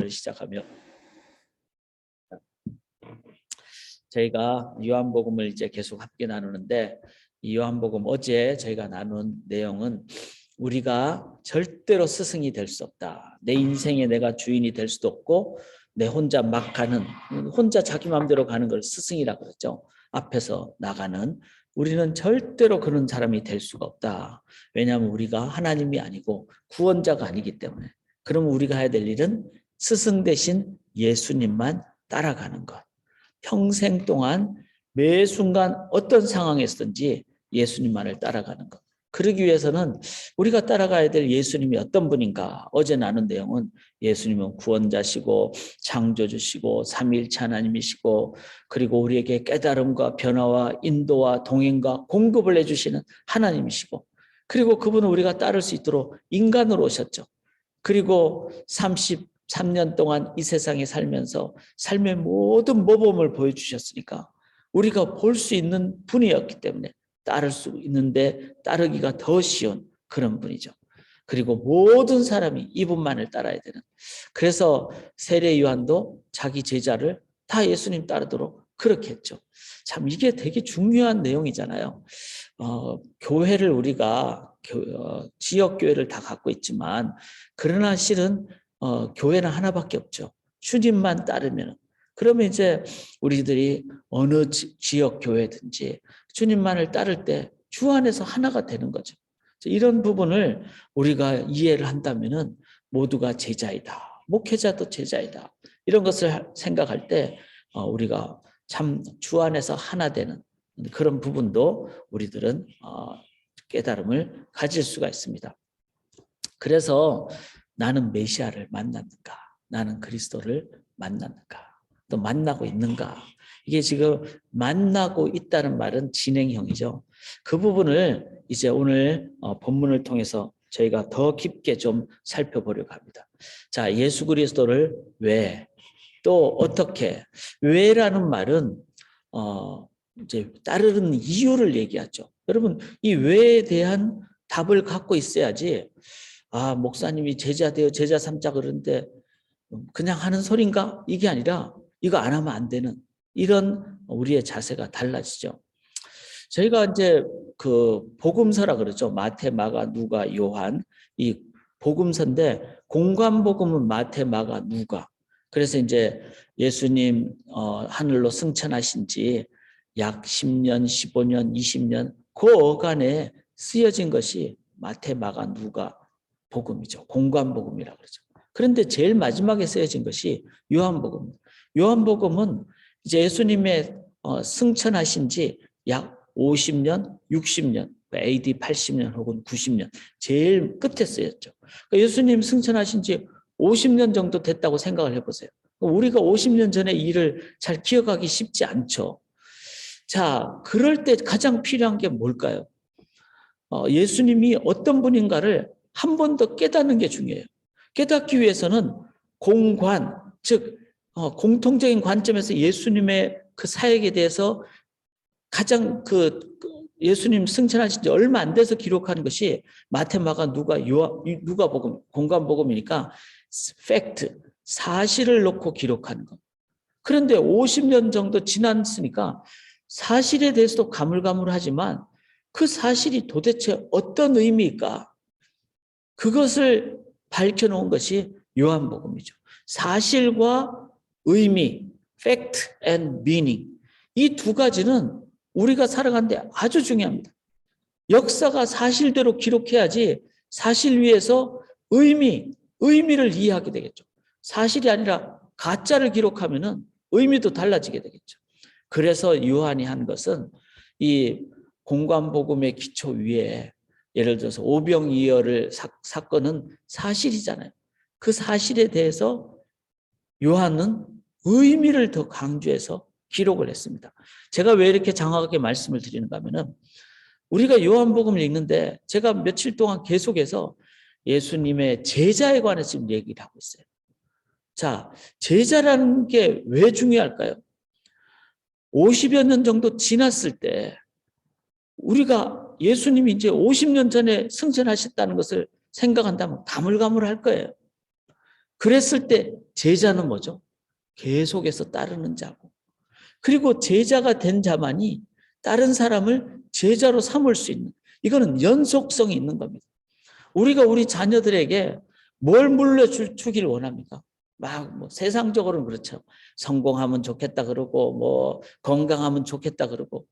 설교를 시작하며 저희가 요한복음을 이제 계속 함께 나누는데 이 요한복음 어제 저희가 나눈 내용은 우리가 절대로 스승이 될 수 없다. 내 인생에 내가 주인이 될 수도 없고 내 혼자 막 가는 혼자 자기 마음대로 가는 걸 스승이라 그러죠. 앞에서 나가는 우리는 절대로 그런 사람이 될 수가 없다. 왜냐하면 우리가 하나님이 아니고 구원자가 아니기 때문에. 그러면 우리가 해야 될 일은 스승 대신 예수님만 따라가는 것. 평생 동안 매 순간 어떤 상황에서든지 예수님만을 따라가는 것. 그러기 위해서는 우리가 따라가야 될 예수님이 어떤 분인가? 어제 나눈 내용은 예수님은 구원자시고 창조주시고 삼일체 하나님이시고 그리고 우리에게 깨달음과 변화와 인도와 동행과 공급을 해주시는 하나님이시고 그리고 그분은 우리가 따를 수 있도록 인간으로 오셨죠. 그리고 33년 동안 이 세상에 살면서 삶의 모든 모범을 보여주셨으니까 우리가 볼 수 있는 분이었기 때문에 따를 수 있는데 따르기가 더 쉬운 그런 분이죠. 그리고 모든 사람이 이분만을 따라야 되는. 그래서 세례 요한도 자기 제자를 다 예수님 따르도록 그렇게 했죠. 참 이게 되게 중요한 내용이잖아요. 어, 교회를 우리가 교, 어, 지역 교회를 다 갖고 있지만 그러나 실은 어, 교회는 하나밖에 없죠. 주님만 따르면 그러면 이제 우리들이 어느 지, 지역 교회든지 주님만을 따를 때 주 안에서 하나가 되는 거죠. 이런 부분을 우리가 이해를 한다면은 모두가 제자이다. 목회자도 제자이다. 이런 것을 생각할 때 어, 우리가 참 주 안에서 하나 되는 그런 부분도 우리들은 어, 깨달음을 가질 수가 있습니다. 그래서 나는 메시아를 만났는가? 나는 그리스도를 만났는가? 또 만나고 있는가? 이게 지금 만나고 있다는 말은 진행형이죠. 그 부분을 이제 오늘 어, 본문을 통해서 저희가 더 깊게 좀 살펴보려고 합니다. 자, 예수 그리스도를 왜, 또 어떻게, 왜라는 말은, 어, 이제 따르는 이유를 얘기하죠. 여러분, 이 왜에 대한 답을 갖고 있어야지, 아, 목사님이 제자 되어 제자 삼자 그러는데, 그냥 하는 소린가? 이게 아니라, 이거 안 하면 안 되는, 이런 우리의 자세가 달라지죠. 저희가 이제 그 복음서라 그러죠. 마태, 마가, 누가, 요한 이 복음서인데 공관 복음은 마태, 마가, 누가. 그래서 이제 예수님 어, 하늘로 승천하신 지 약 10년, 15년, 20년 그 어간에 쓰여진 것이 마태, 마가, 누가 복음이죠. 공관 복음이라 그러죠. 그런데 제일 마지막에 쓰여진 것이 요한복음. 요한복음은 이제 예수님의 어, 승천하신 지 약 50년, 60년, AD 80년 혹은 90년 제일 끝에 쓰였죠. 그러니까 예수님 승천하신 지 50년 정도 됐다고 생각을 해보세요. 우리가 50년 전의 일을 잘 기억하기 쉽지 않죠. 자, 그럴 때 가장 필요한 게 뭘까요? 어, 예수님이 어떤 분인가를 한 번 더 깨닫는 게 중요해요. 깨닫기 위해서는 공관, 즉 어, 공통적인 관점에서 예수님의 그 사역에 대해서 가장 그 예수님 승천하신 지 얼마 안 돼서 기록하는 것이 마테마가 누가 요하, 누가 복음 공간 복음이니까 팩트 사실을 놓고 기록하는 것. 그런데 50년 정도 지났으니까 사실에 대해서도 가물가물하지만 그 사실이 도대체 어떤 의미일까? 그것을 밝혀놓은 것이 요한복음이죠. 사실과 의미, fact and meaning. 이 두 가지는 우리가 살아가는데 아주 중요합니다. 역사가 사실대로 기록해야지 사실 위에서 의미, 의미를 이해하게 되겠죠. 사실이 아니라 가짜를 기록하면은 의미도 달라지게 되겠죠. 그래서 요한이 한 것은 이 공관복음의 기초 위에 예를 들어서 오병이어를 사, 사건은 사실이잖아요. 그 사실에 대해서 요한은 의미를 더 강조해서 기록을 했습니다. 제가 왜 이렇게 장황하게 말씀을 드리는가 하면은 우리가 요한복음을 읽는데 제가 며칠 동안 계속해서 예수님의 제자에 관해서 지금 얘기를 하고 있어요. 자, 제자라는 게 왜 중요할까요? 50여 년 정도 지났을 때 우리가 예수님이 이제 50년 전에 승천하셨다는 것을 생각한다면 가물가물할 거예요. 그랬을 때 제자는 뭐죠? 계속해서 따르는 자고. 그리고 제자가 된 자만이 다른 사람을 제자로 삼을 수 있는 이거는 연속성이 있는 겁니다. 우리가 우리 자녀들에게 뭘 물려주길 원합니까? 막 뭐 세상적으로는 그렇죠. 성공하면 좋겠다 그러고 뭐 건강하면 좋겠다 그러고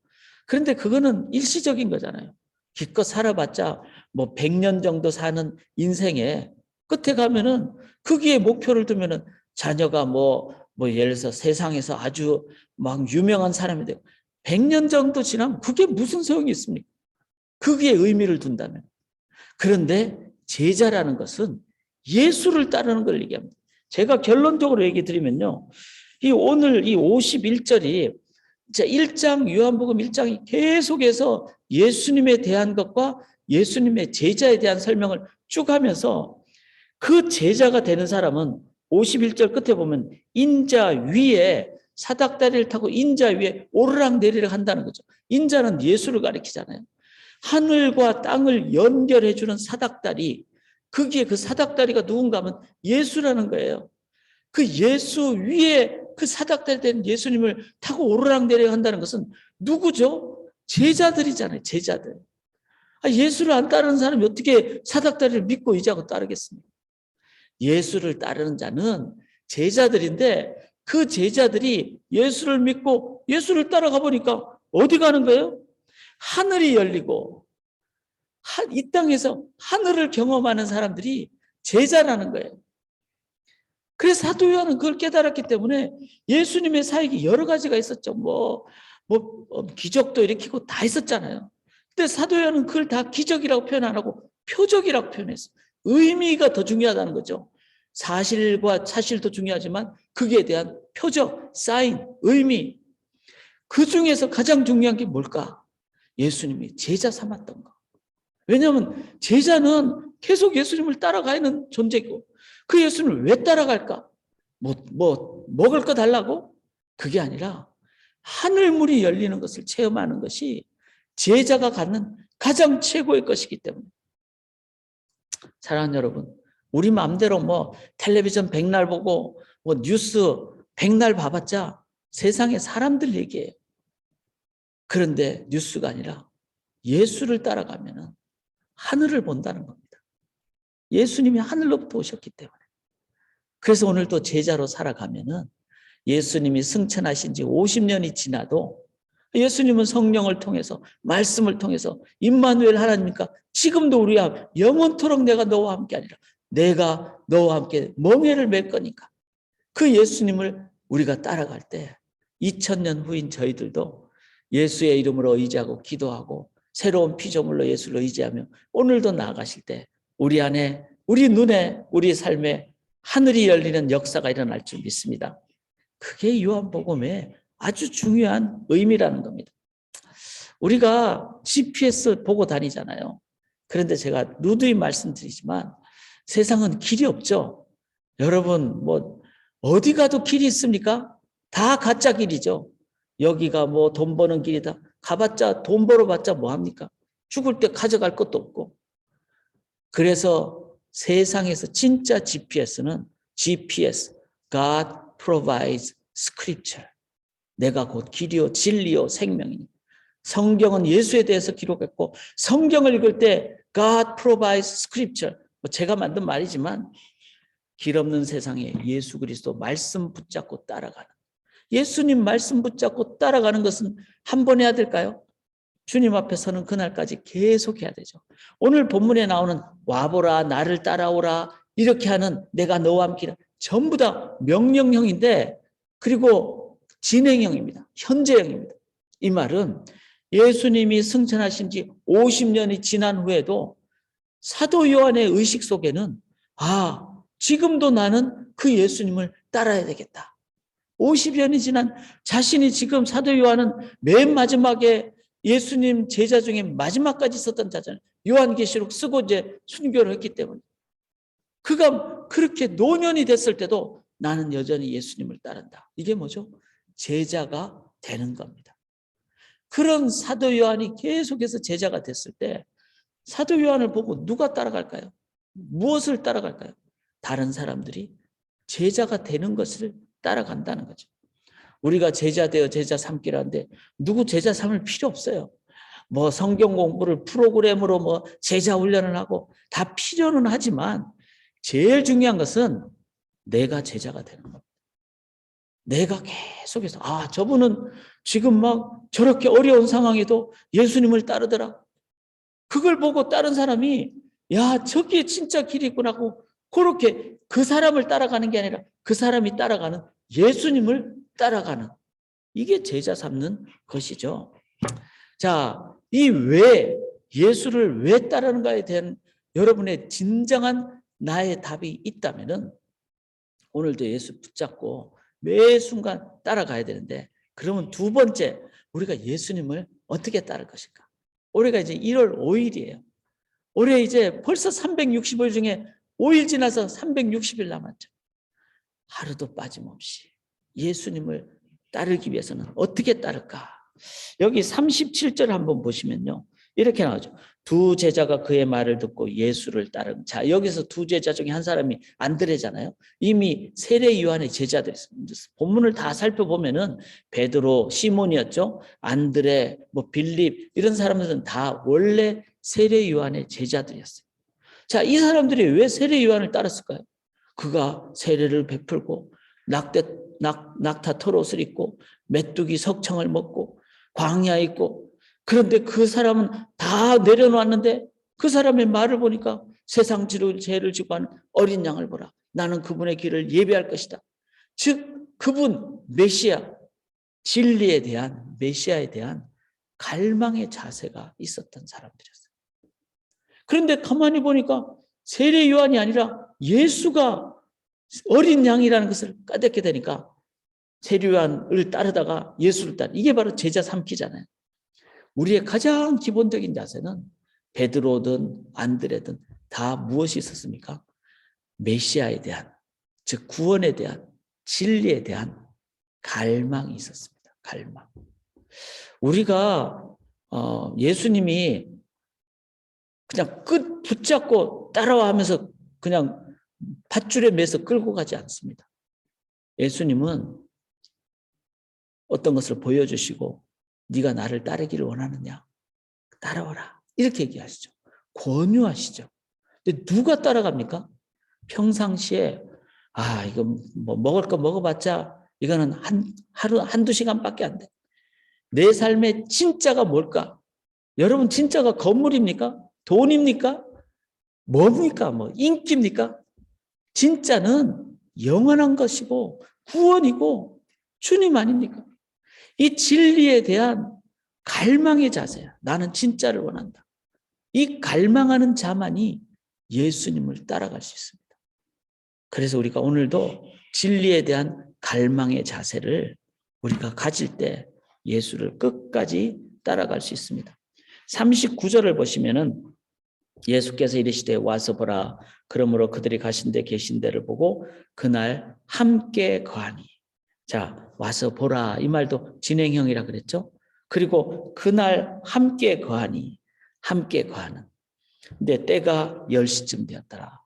그런데 그거는 일시적인 거잖아요. 기껏 살아봤자 뭐 100년 정도 사는 인생에 끝에 가면은 거기에 목표를 두면은 자녀가 뭐, 뭐 예를 들어서 세상에서 아주 막 유명한 사람이 되고 100년 정도 지나면 그게 무슨 소용이 있습니까? 거기에 의미를 둔다면. 그런데 제자라는 것은 예수를 따르는 걸 얘기합니다. 제가 결론적으로 얘기 드리면요. 이 오늘 이 51절이 자 1장 요한복음 1장이 계속해서 예수님에 대한 것과 예수님의 제자에 대한 설명을 쭉 하면서 그 제자가 되는 사람은 51절 끝에 보면 인자 위에 사닥다리를 타고 인자 위에 오르락 내리락 한다는 거죠. 인자는 예수를 가리키잖아요. 하늘과 땅을 연결해 주는 사닥다리. 거기에 그 사닥다리가 누군가 하면 예수라는 거예요. 그 예수 위에 그 사닥다리 된 예수님을 타고 오르락 내리락 한다는 것은 누구죠? 제자들이잖아요. 제자들. 아, 예수를 안 따르는 사람이 어떻게 사닥다리를 믿고 의지하고 따르겠습니까? 예수를 따르는 자는 제자들인데 그 제자들이 예수를 믿고 예수를 따라가 보니까 어디 가는 거예요? 하늘이 열리고 이 땅에서 하늘을 경험하는 사람들이 제자라는 거예요. 그래서 사도 요한은 그걸 깨달았기 때문에 예수님의 사역이 여러 가지가 있었죠. 뭐, 뭐 어, 기적도 일으키고 다 있었잖아요. 근데 사도 요한은 그걸 다 기적이라고 표현 안 하고 표적이라고 표현했어. 의미가 더 중요하다는 거죠. 사실과 사실도 중요하지만 거기에 대한 표적, 사인, 의미. 그 중에서 가장 중요한 게 뭘까? 예수님이 제자 삼았던 거. 왜냐하면 제자는 계속 예수님을 따라가는 존재고 그 예수님을 왜 따라갈까? 뭐, 뭐, 먹을 거 달라고? 그게 아니라 하늘문이 열리는 것을 체험하는 것이 제자가 갖는 가장 최고의 것이기 때문에. 사랑하는 여러분, 우리 마음대로 뭐 텔레비전 백날 보고 뭐 뉴스 백날 봐봤자 세상에 사람들 얘기예요. 그런데 뉴스가 아니라 예수를 따라가면 은 하늘을 본다는 겁니다. 예수님이 하늘로부터 오셨기 때문에. 그래서 오늘도 제자로 살아가면 은 예수님이 승천하신 지 50년이 지나도 예수님은 성령을 통해서 말씀을 통해서 임마누엘 하나님과 지금도 우리와 영원토록 내가 너와 함께 아니라 내가 너와 함께 멍해를 맺 거니까 그 예수님을 우리가 따라갈 때 2000년 후인 저희들도 예수의 이름으로 의지하고 기도하고 새로운 피조물로 예수를 의지하며 오늘도 나아가실 때 우리 안에 우리 눈에 우리 삶에 하늘이 열리는 역사가 일어날 줄 믿습니다. 그게 요한복음의 아주 중요한 의미라는 겁니다. 우리가 GPS 보고 다니잖아요. 그런데 제가 누누이 말씀드리지만 세상은 길이 없죠. 여러분 뭐 어디 가도 길이 있습니까? 다 가짜 길이죠. 여기가 뭐 돈 버는 길이다. 가봤자 돈 벌어봤자 뭐 합니까? 죽을 때 가져갈 것도 없고. 그래서 세상에서 진짜 GPS는 GPS, God provides scripture. 내가 곧 길이요 진리요 생명이니. 성경은 예수에 대해서 기록했고 성경을 읽을 때 God provides scripture. 뭐 제가 만든 말이지만 길 없는 세상에 예수 그리스도 말씀 붙잡고 따라가는 예수님 말씀 붙잡고 따라가는 것은 한 번 해야 될까요? 주님 앞에 서는 그날까지 계속 해야 되죠. 오늘 본문에 나오는 와보라 나를 따라오라 이렇게 하는 내가 너와 함께 전부 다 명령형인데 그리고 진행형입니다. 현재형입니다. 이 말은 예수님이 승천하신 지 50년이 지난 후에도 사도 요한의 의식 속에는 아, 지금도 나는 그 예수님을 따라야 되겠다. 50년이 지난 자신이 지금 사도 요한은 맨 마지막에 예수님 제자 중에 마지막까지 있었던 자잖아요. 요한계시록 쓰고 이제 순교를 했기 때문에. 그가 그렇게 노년이 됐을 때도 나는 여전히 예수님을 따른다. 이게 뭐죠? 제자가 되는 겁니다. 그런 사도 요한이 계속해서 제자가 됐을 때 사도 요한을 보고 누가 따라갈까요? 무엇을 따라갈까요? 다른 사람들이 제자가 되는 것을 따라간다는 거죠. 우리가 제자 되어 제자 삼기라는데 누구 제자 삼을 필요 없어요. 뭐 성경 공부를 프로그램으로 뭐 제자 훈련을 하고 다 필요는 하지만 제일 중요한 것은 내가 제자가 되는 겁니다. 내가 계속해서 아 저분은 지금 막 저렇게 어려운 상황에도 예수님을 따르더라. 그걸 보고 다른 사람이 야 저게 진짜 길이구나 하고 그렇게 그 사람을 따라가는 게 아니라 그 사람이 따라가는 예수님을 따라가는 이게 제자 삼는 것이죠. 자, 이 왜 예수를 왜 따르는가에 대한 여러분의 진정한 나의 답이 있다면은 오늘도 예수 붙잡고 매 순간 따라가야 되는데 그러면 두 번째 우리가 예수님을 어떻게 따를 것인가? 올해가 이제 1월 5일이에요. 올해 이제 벌써 365일 중에 5일 지나서 360일 남았죠. 하루도 빠짐없이 예수님을 따르기 위해서는 어떻게 따를까? 여기 37절 한번 보시면요. 이렇게 나오죠. 두 제자가 그의 말을 듣고 예수를 따른. 자, 여기서 두 제자 중에 한 사람이 안드레잖아요. 이미 세례 요한의 제자들이 있습니다. 본문을 다 살펴보면은 베드로, 시몬이었죠. 안드레, 뭐 빌립 이런 사람들은 다 원래 세례 요한의 제자들이었어요. 자, 이 사람들이 왜 세례 요한을 따랐을까요? 그가 세례를 베풀고 낙대 낙, 낙타 털옷을 입고 메뚜기 석청을 먹고 광야에 있고 그런데 그 사람은 다 내려놓았는데 그 사람의 말을 보니까 세상 지를 죄를 지고 하는 어린 양을 보라. 나는 그분의 길을 예배할 것이다. 즉 그분 메시아 진리에 대한 메시아에 대한 갈망의 자세가 있었던 사람들이었어요. 그런데 가만히 보니까 세례 요한이 아니라 예수가 어린 양이라는 것을 까맣게 되니까 세례 요한을 따르다가 예수를 따르 이게 바로 제자 삼기잖아요. 우리의 가장 기본적인 자세는 베드로든 안드레든 다 무엇이 있었습니까? 메시아에 대한 즉 구원에 대한 진리에 대한 갈망이 있었습니다. 갈망. 우리가 어, 예수님이 그냥 끝 붙잡고 따라와 하면서 그냥 밧줄에 매서 끌고 가지 않습니다. 예수님은 어떤 것을 보여주시고 네가 나를 따르기를 원하느냐? 따라와라. 이렇게 얘기하시죠. 권유하시죠. 근데 누가 따라갑니까? 평상시에 아, 이거 뭐 먹을 거 먹어봤자 이거는 한 하루 한두 시간밖에 안 돼. 내 삶의 진짜가 뭘까? 여러분 진짜가 건물입니까? 돈입니까? 뭡니까? 뭐 인기입니까? 진짜는 영원한 것이고 구원이고 주님 아닙니까? 이 진리에 대한 갈망의 자세야. 나는 진짜를 원한다. 이 갈망하는 자만이 예수님을 따라갈 수 있습니다. 그래서 우리가 오늘도 진리에 대한 갈망의 자세를 우리가 가질 때 예수를 끝까지 따라갈 수 있습니다. 39절을 보시면은 예수께서 이르시되 와서 보라 그러므로 그들이 가신 데 계신 데를 보고 그날 함께 거하니 자 와서 보라 이 말도 진행형이라 그랬죠. 그리고 그날 함께 거하니 함께 거하는. 근데 때가 10시쯤 되었더라.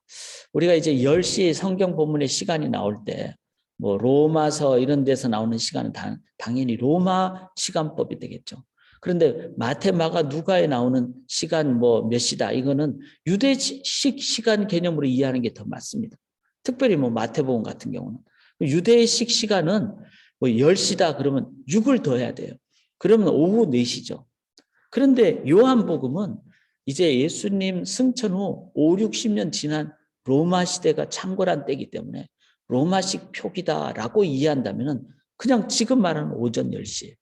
우리가 이제 10시 성경 본문의 시간이 나올 때 뭐 로마서 이런 데서 나오는 시간은 당, 당연히 로마 시간법이 되겠죠. 그런데 마테 마가 누가에 나오는 시간 뭐 몇 시다 이거는 유대식 시간 개념으로 이해하는 게 더 맞습니다. 특별히 뭐 마태복음 같은 경우는 유대식 시간은 뭐 10시다 그러면 6을 더해야 돼요. 그러면 오후 4시죠. 그런데 요한복음은 이제 예수님 승천 후 5, 60년 지난 로마 시대가 창궐한 때이기 때문에 로마식 표기다라고 이해한다면 그냥 지금 말하는 오전 10시.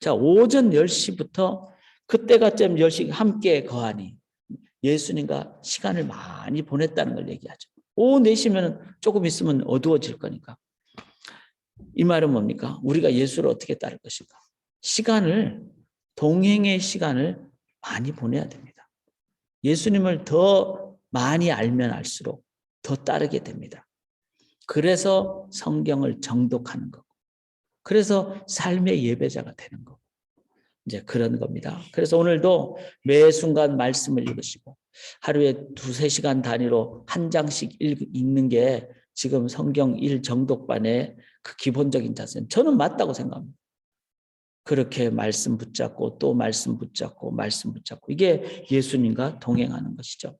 자, 오전 10시부터 그때가 쯤 10시 함께 거하니 예수님과 시간을 많이 보냈다는 걸 얘기하죠. 오후 4시면 조금 있으면 어두워질 거니까. 이 말은 뭡니까? 우리가 예수를 어떻게 따를 것인가? 시간을 동행의 시간을 많이 보내야 됩니다. 예수님을 더 많이 알면 알수록 더 따르게 됩니다. 그래서 성경을 정독하는 거고, 그래서 삶의 예배자가 되는 거고, 이제 그런 겁니다. 그래서 오늘도 매 순간 말씀을 읽으시고, 하루에 두세 시간 단위로 한 장씩 읽는 게 지금 성경 1 정독반의 그 기본적인 자세는 저는 맞다고 생각합니다. 그렇게 말씀 붙잡고 또 말씀 붙잡고 말씀 붙잡고 이게 예수님과 동행하는 것이죠.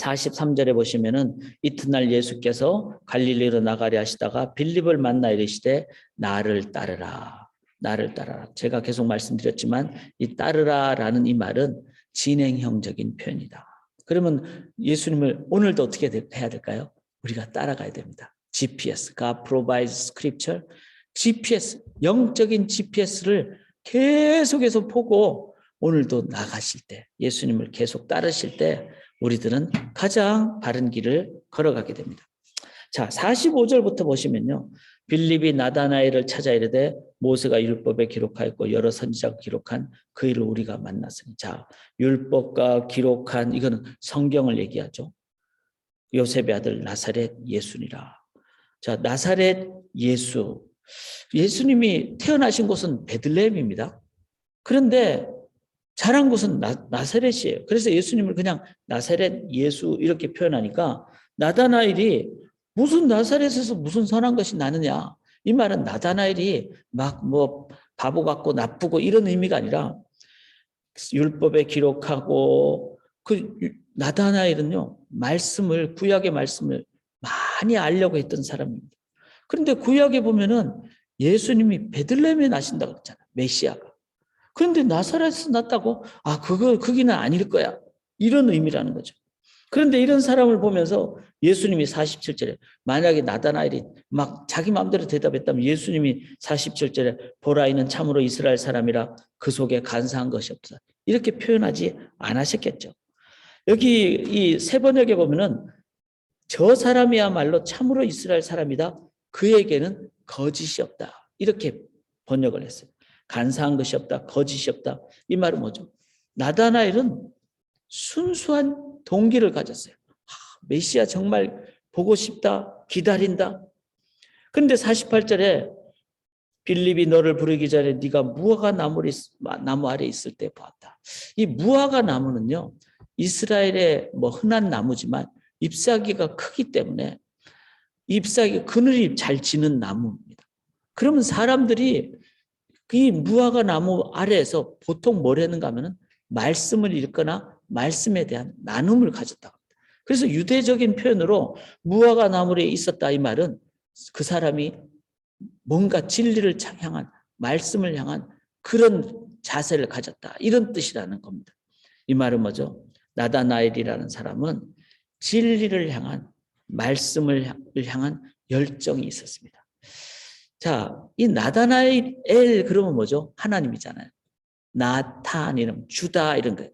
43절에 보시면은 이튿날 예수께서 갈릴리로 나가려 하시다가 빌립을 만나 이르시되 나를 따르라. 나를 따르라. 제가 계속 말씀드렸지만 이 따르라라는 이 말은 진행형적인 표현이다. 그러면 예수님을 오늘도 어떻게 해야 될까요? 우리가 따라가야 됩니다. GPS, God provides scripture. GPS, 영적인 GPS를 계속해서 보고 오늘도 나가실 때, 예수님을 계속 따르실 때 우리들은 가장 바른 길을 걸어가게 됩니다. 자, 45절부터 보시면요. 빌립이 나다나엘을 찾아 이르되 모세가 율법에 기록하였고 여러 선지자가 기록한 그 일을 우리가 만났으니 자 율법과 기록한 이거는 성경을 얘기하죠. 요셉의 아들 나사렛 예수니라. 자 나사렛 예수 예수님이 태어나신 곳은 베들레헴입니다. 그런데 자란 곳은 나, 나사렛이에요. 그래서 예수님을 그냥 나사렛 예수 이렇게 표현하니까 나다나엘이 무슨 나사렛에서 무슨 선한 것이 나느냐. 이 말은 나다나엘이 막 뭐 바보 같고 나쁘고 이런 의미가 아니라 율법에 기록하고 그 나다나엘은요 말씀을 구약의 말씀을 많이 알려고 했던 사람입니다. 그런데 구약에 보면은 예수님이 베들레헴에 나신다고 그랬잖아요. 메시아가. 그런데 나사렛에서 났다고 아 그거 거기는 아닐 거야. 이런 의미라는 거죠. 그런데 이런 사람을 보면서 예수님이 47절에 만약에 나다나엘이 막 자기 마음대로 대답했다면 예수님이 47절에 보라 이는 참으로 이스라엘 사람이라 그 속에 간사한 것이 없다. 이렇게 표현하지 않으셨겠죠. 여기 이 세 번역에 보면은 저 사람이야말로 참으로 이스라엘 사람이다. 그에게는 거짓이 없다. 이렇게 번역을 했어요. 간사한 것이 없다. 거짓이 없다. 이 말은 뭐죠? 나다나엘은 순수한 동기를 가졌어요. 메시아 정말 보고 싶다, 기다린다. 그런데 48절에 빌립이 너를 부르기 전에 네가 무화과 나무 아래 있을 때 보았다. 이 무화과 나무는요, 이스라엘의 뭐 흔한 나무지만 잎사귀가 크기 때문에 잎사귀 그늘이 잘 지는 나무입니다. 그러면 사람들이 이 무화과 나무 아래에서 보통 뭘 했는가 하면은 말씀을 읽거나 말씀에 대한 나눔을 가졌다. 그래서 유대적인 표현으로 무화과 나무에 있었다 이 말은 그 사람이 뭔가 진리를 향한 말씀을 향한 그런 자세를 가졌다 이런 뜻이라는 겁니다. 이 말은 뭐죠? 나다나엘이라는 사람은 진리를 향한 말씀을 향한 열정이 있었습니다. 자, 이 나다나엘 그러면 뭐죠? 하나님이잖아요. 나탄 이름 주다 이런 거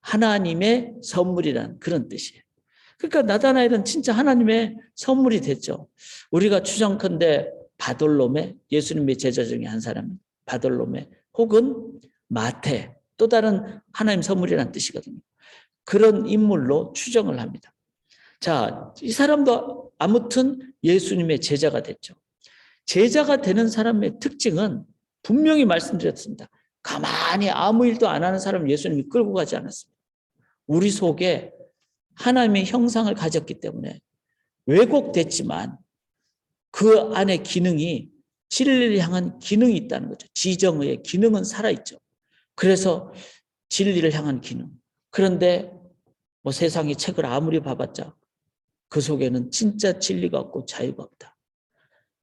하나님의 선물이라는 그런 뜻이에요. 그러니까 나다나엘은 진짜 하나님의 선물이 됐죠. 우리가 추정컨대 바돌로메 예수님의 제자 중에 한 사람 바돌로메 혹은 마태 또 다른 하나님 선물이라는 뜻이거든요. 그런 인물로 추정을 합니다. 자, 이 사람도 아무튼 예수님의 제자가 됐죠. 제자가 되는 사람의 특징은 분명히 말씀드렸습니다. 가만히 아무 일도 안 하는 사람 예수님이 끌고 가지 않았습니다. 우리 속에 하나님의 형상을 가졌기 때문에 왜곡됐지만 그 안에 기능이 진리를 향한 기능이 있다는 거죠. 지정의 기능은 살아있죠. 그래서 진리를 향한 기능. 그런데 뭐 세상이 책을 아무리 봐봤자 그 속에는 진짜 진리가 없고 자유가 없다.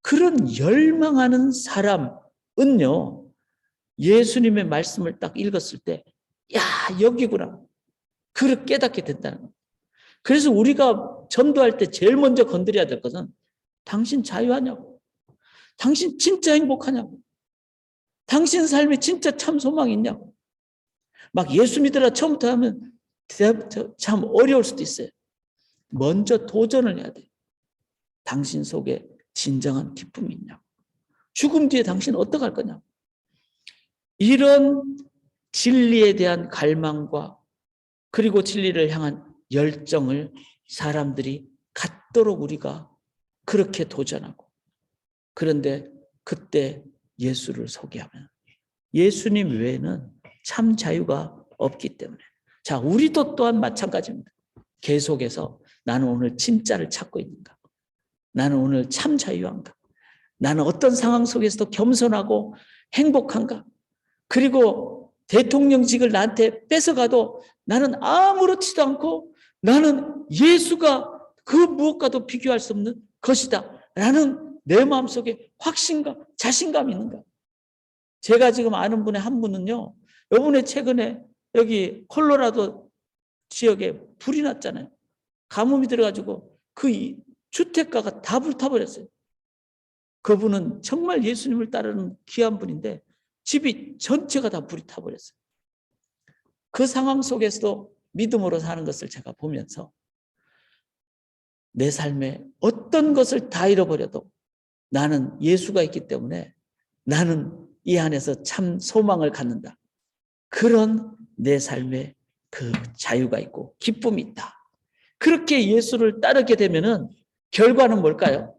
그런 열망하는 사람은요, 예수님의 말씀을 딱 읽었을 때, 야, 여기구나. 그를 깨닫게 된다는 겁니다. 그래서 우리가 전도할 때 제일 먼저 건드려야 될 것은 당신 자유하냐고. 당신 진짜 행복하냐고. 당신 삶에 진짜 참 소망이 있냐고. 막 예수 믿으라 처음부터 하면 참 어려울 수도 있어요. 먼저 도전을 해야 돼요. 당신 속에 진정한 기쁨이 있냐고. 죽음 뒤에 당신 어떻게 할 거냐고. 이런 진리에 대한 갈망과 그리고 진리를 향한 열정을 사람들이 갖도록 우리가 그렇게 도전하고 그런데 그때 예수를 소개하면 예수님 외에는 참 자유가 없기 때문에 자 우리도 또한 마찬가지입니다. 계속해서 나는 오늘 진짜를 찾고 있는가 나는 오늘 참 자유한가? 나는 어떤 상황 속에서도 겸손하고 행복한가? 그리고 대통령직을 나한테 뺏어가도 나는 아무렇지도 않고 나는 예수가 그 무엇과도 비교할 수 없는 것이다. 라는 내 마음속에 확신감, 자신감이 있는가? 제가 지금 아는 분의 한 분은요, 요번에 최근에 여기 콜로라도 지역에 불이 났잖아요. 가뭄이 들어가지고 그 이- 주택가가 다 불타버렸어요. 그분은 정말 예수님을 따르는 귀한 분인데 집이 전체가 다 불이 타버렸어요. 그 상황 속에서도 믿음으로 사는 것을 제가 보면서 내 삶에 어떤 것을 다 잃어버려도 나는 예수가 있기 때문에 나는 이 안에서 참 소망을 갖는다. 그런 내 삶에 그 자유가 있고 기쁨이 있다. 그렇게 예수를 따르게 되면은 결과는 뭘까요?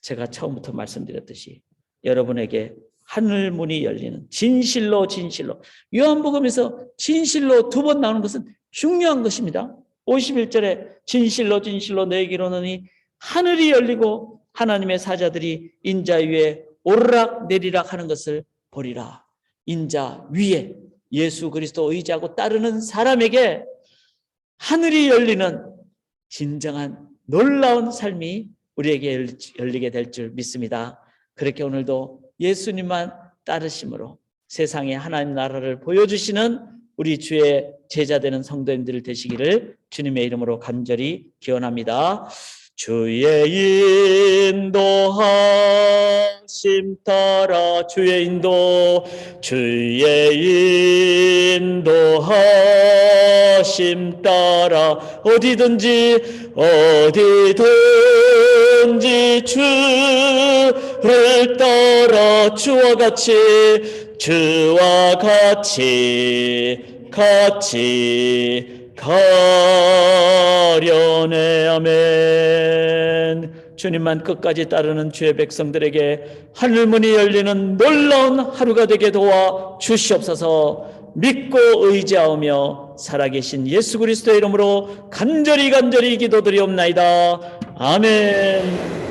제가 처음부터 말씀드렸듯이 여러분에게 하늘 문이 열리는 진실로 진실로 요한복음에서 진실로 두 번 나오는 것은 중요한 것입니다. 51절에 진실로 진실로 이르노니 하늘이 열리고 하나님의 사자들이 인자 위에 오르락 내리락 하는 것을 보리라. 인자 위에 예수 그리스도 의지하고 따르는 사람에게 하늘이 열리는 진정한 놀라운 삶이 우리에게 열- 열리게 될 줄 믿습니다. 그렇게 오늘도 예수님만 따르심으로 세상에 하나님 나라를 보여주시는 우리 주의 제자 되는 성도님들 되시기를 주님의 이름으로 간절히 기원합니다. 주의 인도하심 따라 주의 인도 주의 인도하심 따라 어디든지 어디든지 주를 따라 주와 같이 주와 같이 같이 가려네 아멘. 주님만 끝까지 따르는 주의 백성들에게 하늘문이 열리는 놀라운 하루가 되게 도와 주시옵소서. 믿고 의지하오며 살아계신 예수 그리스도의 이름으로 간절히 간절히 기도드리옵나이다. 아멘